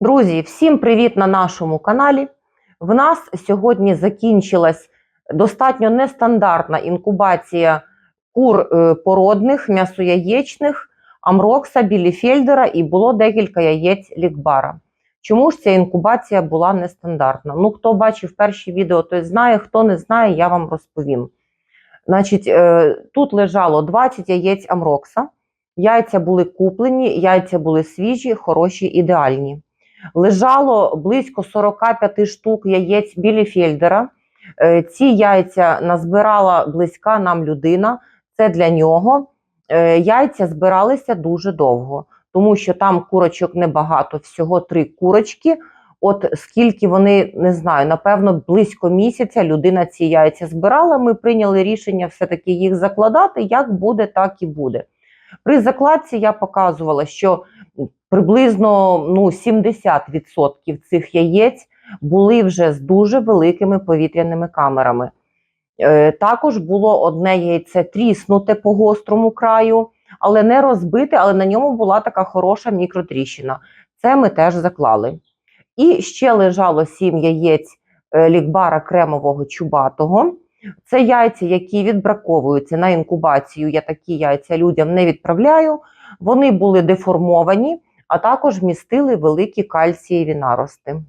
Друзі, всім привіт на нашому каналі. В нас сьогодні закінчилась достатньо нестандартна інкубація кур е, породних, м'ясояєчних, амрокса, біліфельдера і було декілька яєць лікбара. Чому ж ця інкубація була нестандартна? Ну, хто бачив перші відео, той знає, хто не знає, я вам розповім. Значить, е, тут лежало 20 яєць амрокса. Яйця були куплені, яйця були свіжі, хороші, ідеальні. Лежало близько 45 штук яєць біліфельдера. Е, Ці яйця назбирала близька нам людина. Це для нього. Е, Яйця збиралися дуже довго, тому що там курочок небагато, всього три курочки. От скільки вони не знаю, напевно, близько місяця людина ці яйця збирала. Ми прийняли рішення все-таки їх закладати. Як буде, так і буде. При закладці я показувала, що приблизно ну, 70% цих яєць були вже з дуже великими повітряними камерами. Е, також було одне яйце тріснуте по гострому краю, але не розбите, але на ньому була така хороша мікротріщина. Це ми теж заклали. І ще лежало 7 яєць е, лікбара кремового чубатого. Це яйця, які відбраковуються на інкубацію. Я такі яйця людям не відправляю. Вони були деформовані, а також містили великі кальцієві нарости.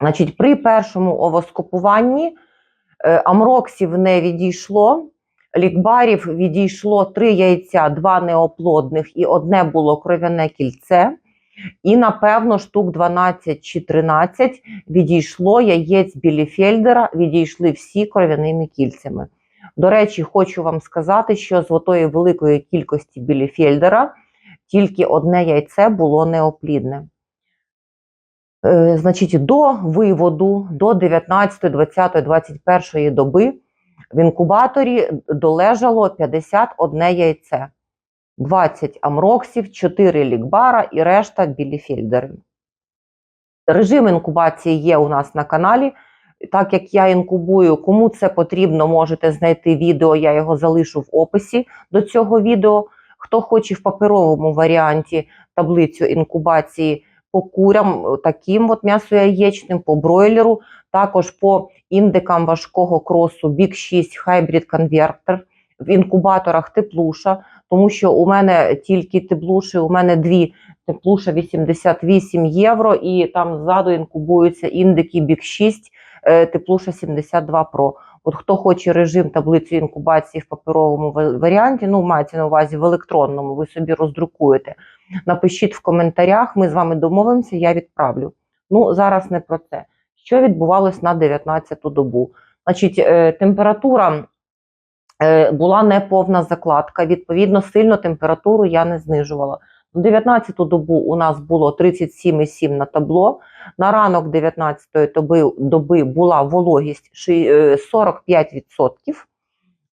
Значить, при першому овоскопуванні е, амроксів не відійшло, лікбарів відійшло три яйця, два неоплодних і одне було кров'яне кільце. І, напевно, штук 12 чи 13 відійшло яєць біліфельдера, відійшли всі кров'яними кільцями. До речі, хочу вам сказати, що з отої великої кількості біліфельдера тільки одне яйце було неоплідне. Е, значить, до виводу до 19, 20, 21 доби в інкубаторі долежало 51 яйце. 20 амроксів, 4 лікбара і решта біліфельдери. Режим інкубації є у нас на каналі. Так як я інкубую, кому це потрібно, можете знайти відео, я його залишу в описі до цього відео. Хто хоче в паперовому варіанті таблицю інкубації по курям, таким от м'ясояєчним, по бройлеру, також по індикам важкого кросу Big 6 Hybrid Converter, в інкубаторах теплуша, тому що у мене тільки теплуші, у мене дві теплуша 88 євро, і там ззаду інкубуються індики Big 6, е, теплуша 72 Pro. От хто хоче режим таблиці інкубації в паперовому варіанті, ну мається на увазі в електронному, ви собі роздрукуєте. Напишіть в коментарях, ми з вами домовимося, я відправлю. Ну, зараз не про це. Що відбувалось на 19-ту добу? Значить, е, температура е, була неповна закладка. Відповідно, сильно температуру я не знижувала. На 19-ту добу у нас було 37,7 на табло. На ранок 19-ї доби, доби була вологість е, 45%.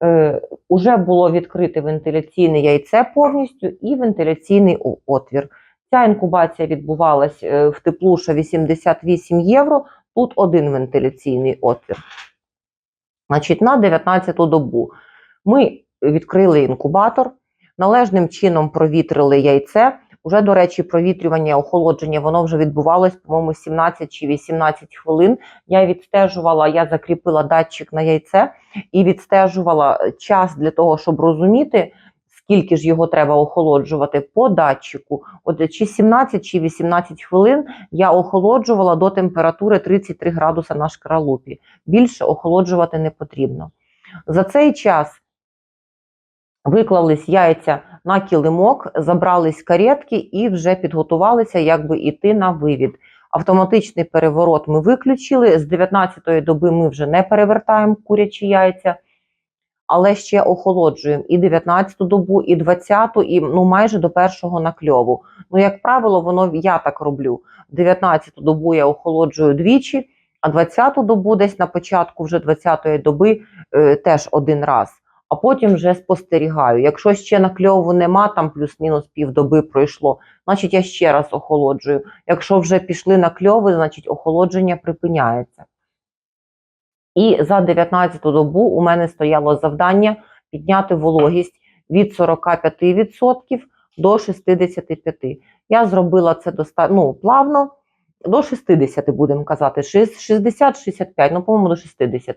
Е, Уже було відкрите вентиляційне яйце повністю і вентиляційний отвір. Ця інкубація відбувалась е, в теплуша 88 євро. Тут один вентиляційний отвір. Значить, на 19-ту добу ми відкрили інкубатор, належним чином провітрили яйце. Уже, до речі, провітрювання, охолодження, воно вже відбувалось, по-моєму, 17 чи 18 хвилин. Я відстежувала, я закріпила датчик на яйце і відстежувала час для того, щоб розуміти, скільки ж його треба охолоджувати по датчику. От чи 17 чи 18 хвилин я охолоджувала до температури 33 градуса на шкаралупі. Більше охолоджувати не потрібно. За цей час виклались яйця на килимок, забрались каретки і вже підготувалися, якби іти на вивід. Автоматичний переворот ми виключили. З 19-ї доби ми вже не перевертаємо курячі яйця, але ще охолоджуємо і 19-ту добу, і 20-ту, і ну майже до першого накльову. Ну, як правило, воно я так роблю. 19-ту добу я охолоджую двічі, а 20-ту добу, десь на початку вже 20-ї доби, е, теж один раз. А потім вже спостерігаю. Якщо ще накльову нема, там плюс-мінус півдоби пройшло, значить я ще раз охолоджую. Якщо вже пішли накльови, значить охолодження припиняється. І за 19-ту добу у мене стояло завдання підняти вологість від 45% до 65%. Я зробила це достатньо ну, плавно. до 60 будемо казати, 60-65, ну, по-моєму, до 60.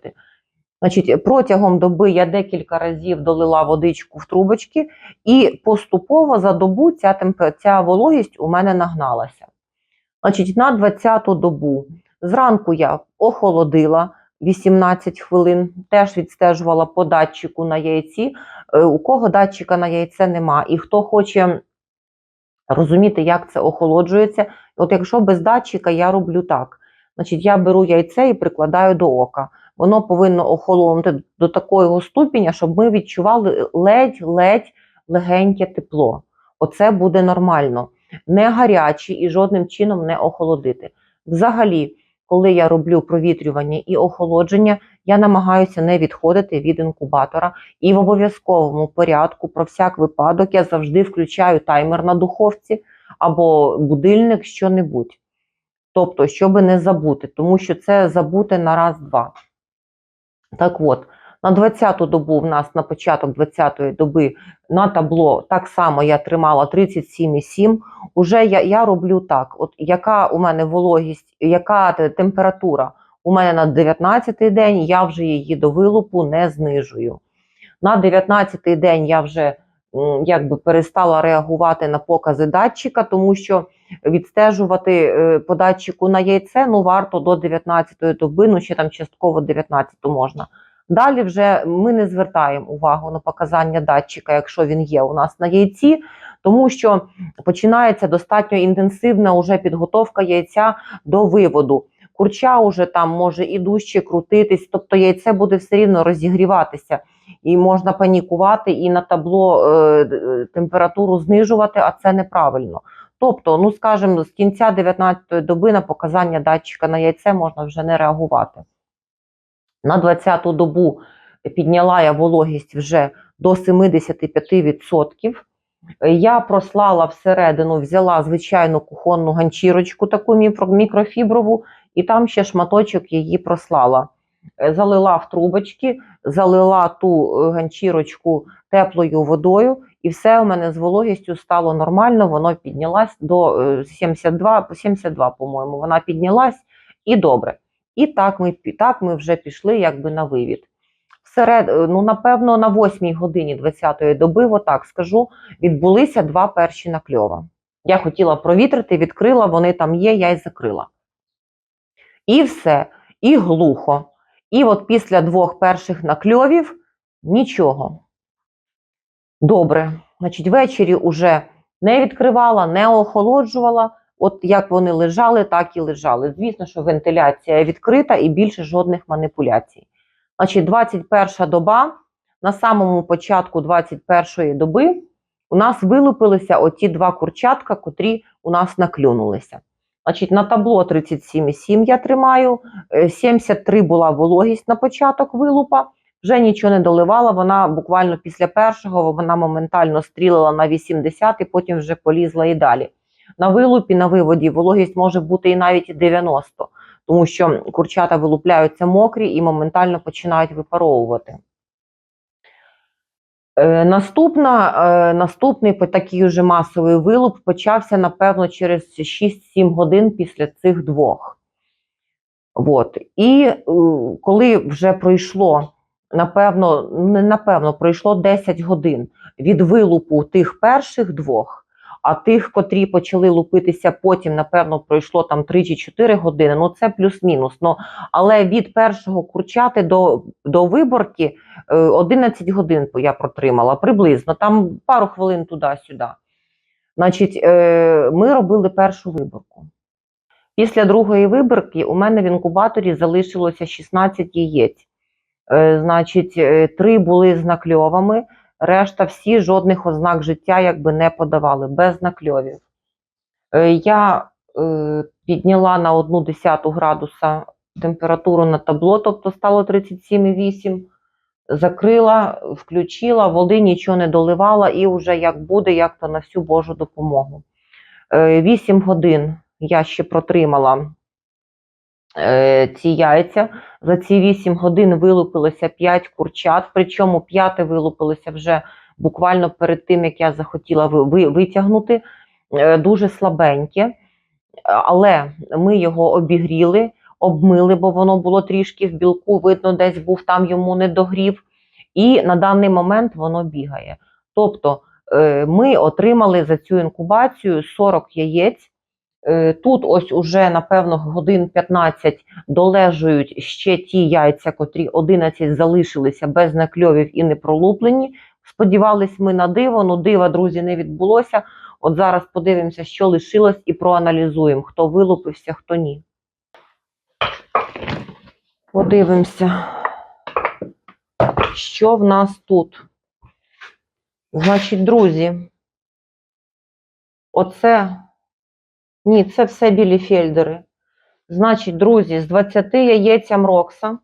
Значить, протягом доби я декілька разів долила водичку в трубочки, і поступово за добу ця, темп- ця вологість у мене нагналася. Значить, на 20-ту добу зранку я охолодила 18 хвилин, теж відстежувала по датчику на яйці. Е, У кого датчика на яйце нема, і хто хоче розуміти, як це охолоджується, от якщо без датчика, я роблю так. Значить, я беру яйце і прикладаю до ока. Воно повинно охолонути до такого ступеня, щоб ми відчували ледь-ледь легеньке тепло. Оце буде нормально. Не гаряче і жодним чином не охолодити. Взагалі, коли я роблю провітрювання і охолодження, я намагаюся не відходити від інкубатора. І в обов'язковому порядку, про всяк випадок, я завжди включаю таймер на духовці або будильник, що-небудь. Тобто, щоб не забути, тому що це забути на раз-два. Так от, на 20-ту добу в нас на початок 20-ї доби на табло так само я тримала 37,7. Уже я, я роблю так: от яка у мене вологість, яка температура у мене на 19-й день, я вже її до вилупу не знижую. На 19-й день я вже якби перестала реагувати на покази датчика, тому що відстежувати е, по датчику на яйце ну варто до 19-ї доби, ну ще там частково 19-ту можна. Далі вже ми не звертаємо увагу на показання датчика, якщо він є у нас на яйці, тому що починається достатньо інтенсивна уже підготовка яйця до виводу. Курча уже там може і дужче крутитись, тобто яйце буде все рівно розігріватися, і можна панікувати і на табло е, е, температуру знижувати, а це неправильно. Тобто, ну скажімо, з кінця 19-ї доби на показання датчика на яйце можна вже не реагувати. На 20-ту добу підняла я вологість вже до 75%. Е, Я прослала всередину, взяла звичайну кухонну ганчірочку, таку мікрофіброву, і там ще шматочок її прослала. Залила в трубочки, залила ту е, ганчірочку теплою водою, і все у мене з вологістю стало нормально. Воно піднялось до е, 72, 72 по-моєму, вона піднялась і добре. І так ми, так ми вже пішли якби на вивід. Всеред, е, ну, напевно, на 8 годині 20-ї доби, отак скажу, відбулися два перші накльова. Я хотіла провітрити, відкрила, вони там є, я й закрила. І все, і глухо. І от після двох перших накльовів нічого. Добре. Значить, ввечері уже не відкривала, не охолоджувала. От як вони лежали, так і лежали. Звісно, що вентиляція відкрита і більше жодних маніпуляцій. Значить, 21 доба, на самому початку 21 доби у нас вилупилися оті два курчатка, котрі у нас наклюнулися. Значить, на табло 37,7 я тримаю, е, 73 була вологість на початок вилупа, вже нічого не доливала. Вона буквально після першого вона моментально стрілила на 80 і потім вже полізла і далі. На вилупі, на виводі вологість може бути і навіть і 90, тому що курчата вилупляються мокрі і моментально починають випаровувати. Е, Наступна, е, наступний такий уже масовий вилуп почався, напевно, через 6-7 годин після цих двох. От. І е, коли вже пройшло, напевно, не напевно, пройшло 10 годин від вилупу тих перших двох, а тих, котрі почали лупитися потім, напевно, пройшло там 3 чи 4 години. Ну, це плюс-мінус. Ну, але від першого курчати до, до виборки е, 11 годин я протримала приблизно, там пару хвилин туди-сюди. Значить, е, ми робили першу виборку. Після другої виборки у мене в інкубаторі залишилося 16 яєць. Е, Значить, е, три були з накльовами, решта всі жодних ознак життя якби не подавали, без накльовів. Е, Я е, підняла на 1 десяту градуса температуру на табло, тобто стало 37,8. Закрила, включила, води нічого не доливала, і вже як буде, як то на всю Божу допомогу. Е, 8 годин я ще протримала ці яйця. За ці 8 годин вилупилося 5 курчат, причому п'яте вилупилося вже буквально перед тим, як я захотіла ви- ви- витягнути. Е, Дуже слабеньке. але ми його обігріли, обмили, бо воно було трішки в білку, видно, десь був там йому недогрів. І на даний момент воно бігає. Тобто е, ми отримали за цю інкубацію 40 яєць. Е, Тут ось уже, напевно, годин 15 долежують ще ті яйця, котрі 11 залишилися без накльовів і не пролуплені. Сподівались ми на диво, ну дива, друзі, не відбулося. От зараз подивимося, що лишилось, і проаналізуємо, хто вилупився, хто ні. Подивимося, що в нас тут. Значить, друзі, оце. Ні, це все білі фельдери. Значить, друзі, з 20 яєць Амрокса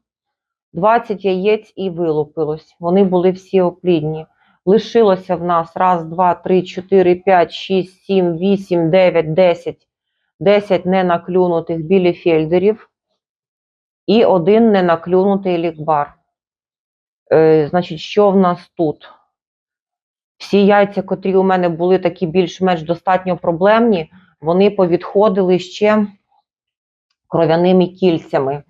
20 яєць і вилупилось. Вони були всі оплідні. Лишилося в нас раз, два, три, чотири, п'ять, шість, сім, вісім, дев'ять, десять. Десять ненаклюнутих білі фельдерів і один ненаклюнутий лікбар. Е, значить, що в нас тут? Всі яйця, котрі у мене були такі більш-менш достатньо проблемні, вони повідходили ще кров'яними кільцями.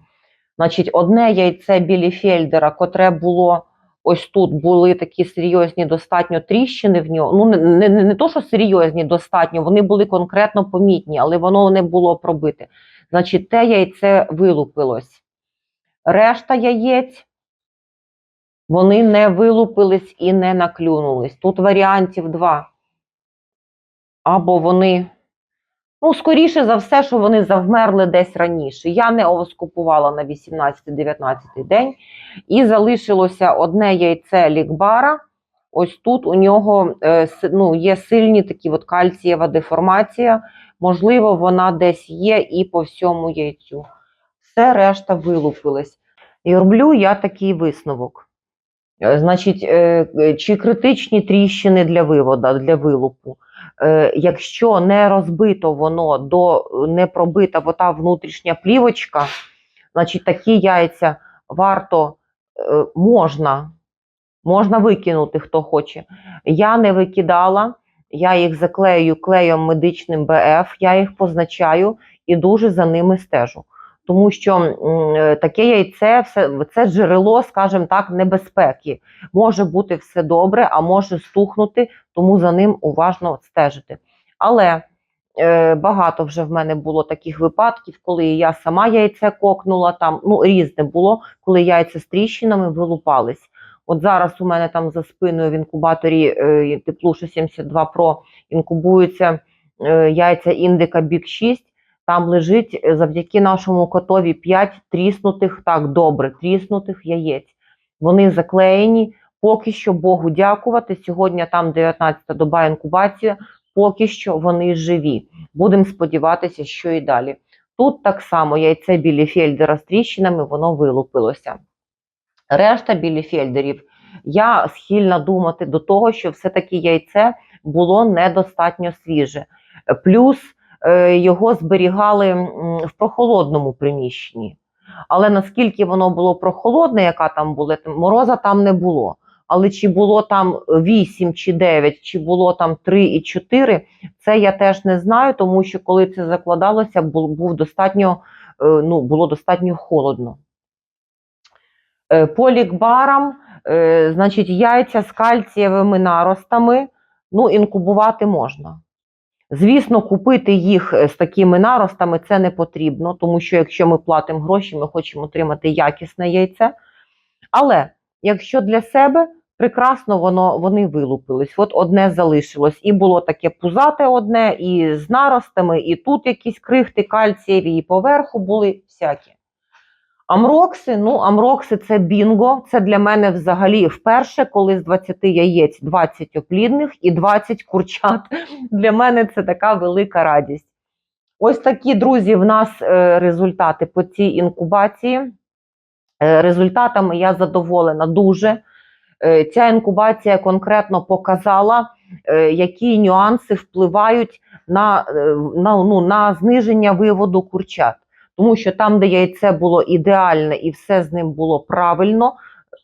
Значить, одне яйце біліфельдера, котре було ось тут, були такі серйозні достатньо тріщини в нього. Ну, не, не, не то, що серйозні достатньо, вони були конкретно помітні, але воно не було пробите. Значить, те яйце вилупилось. Решта яєць вони не вилупились і не наклюнулись. Тут варіантів два. Або вони, ну, скоріше за все, що вони завмерли десь раніше. Я не овоскупувала на 18-19 день. І залишилося одне яйце лікбара. Ось тут у нього е, ну, є сильні такі от кальцієва деформація. Можливо, вона десь є і по всьому яйцю. Все решта вилупилась. І роблю я такий висновок. Е, Значить, е, чи критичні тріщини для вивода, для вилупу. Е, Якщо не розбито воно до не пробита ота внутрішня плівочка, значить такі яйця варто е, можна, можна викинути, хто хоче. Я не викидала, я їх заклею клеєм медичним БФ, я їх позначаю і дуже за ними стежу. Тому що е, таке яйце все, це джерело, скажімо так, небезпеки. Може бути все добре, а може стухнути, тому за ним уважно стежити. Але е, багато вже в мене було таких випадків, коли я сама яйце кокнула, там ну різне було, коли яйця з тріщинами вилупались. От зараз у мене там за спиною в інкубаторі е, Теплуша 72 Pro інкубуються е, яйця індика Бік 6. Там лежить е, завдяки нашому котові 5 тріснутих, так добре, тріснутих яєць. Вони заклеєні. Поки що Богу дякувати. Сьогодні там 19-та доба інкубація. Поки що вони живі. Будемо сподіватися, що і далі. Тут так само яйце біліфельдера з тріщинами, воно вилупилося. Решта біліфельдерів, я схильна думати до того, що все-таки яйце було недостатньо свіже. Плюс його зберігали в прохолодному приміщенні. Але наскільки воно було прохолодне, яка там була, мороза там не було. Але чи було там 8 чи 9, чи було там 3 і 4, це я теж не знаю, тому що коли це закладалося, був, достатньо, е, ну, було достатньо холодно. Е, По лікбарам, е, значить, яйця з кальцієвими наростами, ну, інкубувати можна. Звісно, купити їх е, з такими наростами це не потрібно, тому що якщо ми платимо гроші, ми хочемо отримати якісне яйце. Але якщо для себе прекрасно воно, вони вилупились. От одне залишилось. І було таке пузате одне, і з наростами, і тут якісь крихти кальцієві, і поверху були всякі. Амрокси, ну, амрокси це бінго. Це для мене взагалі вперше, коли з 20 яєць 20 оплідних і 20 курчат. Для мене це така велика радість. Ось такі, друзі, в нас е, результати по цій інкубації. Е, Результатами я задоволена дуже. Е, Ця інкубація конкретно показала, які нюанси впливають на, на, ну, на зниження виводу курчат. Тому що там, де яйце було ідеальне і все з ним було правильно,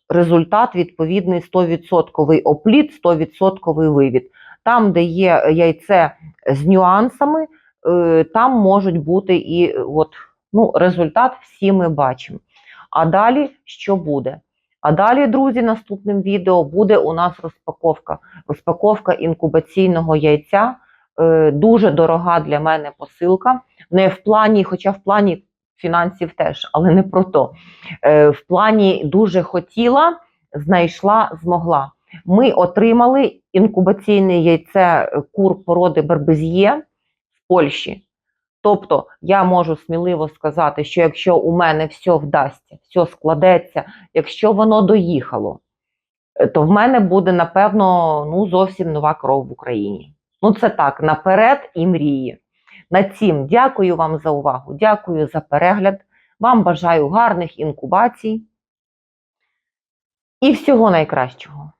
результат відповідний 100% оплід, 100% вивід. Там, де є яйце з нюансами, е, там можуть бути і от, ну, результат всі ми бачимо. А далі що буде? А далі, друзі, наступним відео буде у нас розпаковка. Розпаковка інкубаційного яйця. Е, дуже дорога для мене посилка. Не в плані, хоча в плані фінансів теж, але не про то. Е, в плані дуже хотіла, знайшла, змогла. Ми отримали інкубаційне яйце е, кур породи Бербез'є з Польщі. Тобто я можу сміливо сказати, що якщо у мене все вдасться, все складеться, якщо воно доїхало, е, то в мене буде, напевно, ну, зовсім нова кров в Україні. Ну, це так, наперед і мрії. На цім дякую вам за увагу, дякую за перегляд. Вам бажаю гарних інкубацій і всього найкращого.